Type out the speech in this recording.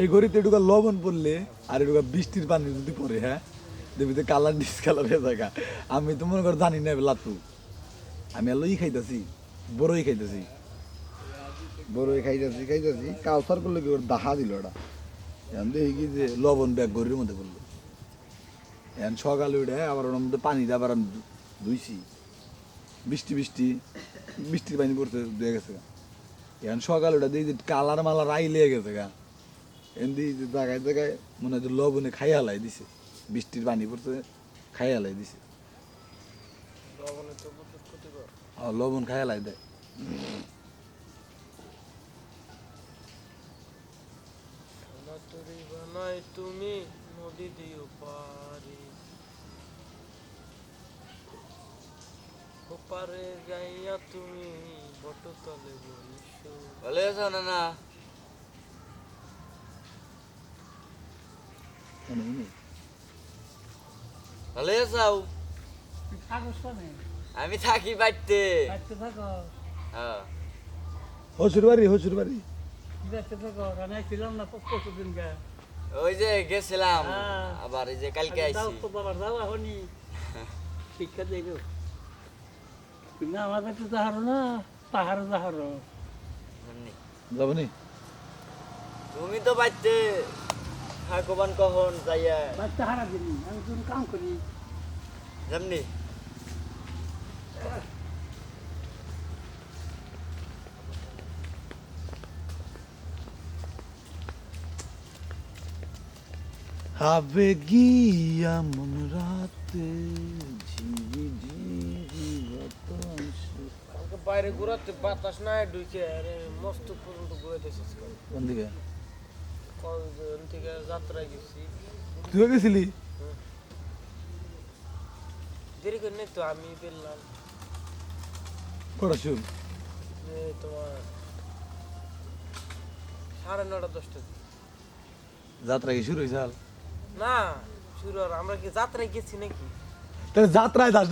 এই ঘড়িতে এটুকা লবণ পড়লে আর এটুকা বৃষ্টির পানি যদি পড়ে হ্যাঁ? দেখবি তো কালার ডিসকালার হয়ে থাকা। আমি তো মনে কর জানি না লাতু আমি আলোই খাইতেছি বড়ই খাইতেছি। বড়ই খাইতেছি খাইতেছি, কাউসার করলে কি দাহা দিল ওটা? এখন দেখি যে লবণ ব্যাগ ঘড়ির মধ্যে পড়ল। এখন সকালে উঠে আবার ওর মধ্যে পানি দিয়ে আবার আমি ধুইছি। বৃষ্টি বৃষ্টি, বৃষ্টির পানি পড়তে, দিয়ে গেছে। এখন সকালে উঠে দেখি যে কালার মালার আই লেগে গেছে গা। এমনি যে জায়গায় জায়গায় মনে হয় লবণে খাই হালাই দিছে। বৃষ্টির পানি পড়তে খাই হালাই দিছে। লবণে খাই হালাই দেয়। তুমি। ওপারে যাইয়া তুমি বটতলে ভালো আছো না না মনে মনে ভালো আছো আমি থাকি বাড়তে হ্যাঁ হসুর বাড়ি হসুর বাড়ি থাকো না পরশু দিন গা ওই যে গেছিলাম হ্যাঁ। আবার এই যে কালকে আইছি। তো বাবার যাও এখনই। শিক্ষা দেব তুমি আমার কাছে যাহারো না তাহারও যাহারো। এমনি। যাব নি তুমি তো বাড়তে থাকবান কখন যাইয়া? বাচ্চা হারা দিনি আমি তুমি কাম করি। যেমনি? হবে গিয়া মন রাতে ঝিরি ঝিরি বাতাস বাইরে ঘুরাতে বাতাস নাই ঢুকে আরে মস্ত পর্যন্ত ঘুরাইতেছিস কোন দিকে? কখন থেকে যাত্রায় গেছি। তুইও গেছিলি? দেরি করে তো আমি কটা যে তোমার সাড়ে নটা দশটা। যাত্রা কি শুরু হয়েছে না শুরু আর আমরা কি যাত্রায় গেছি নাকি? তাহলে যাত্রায় যাস।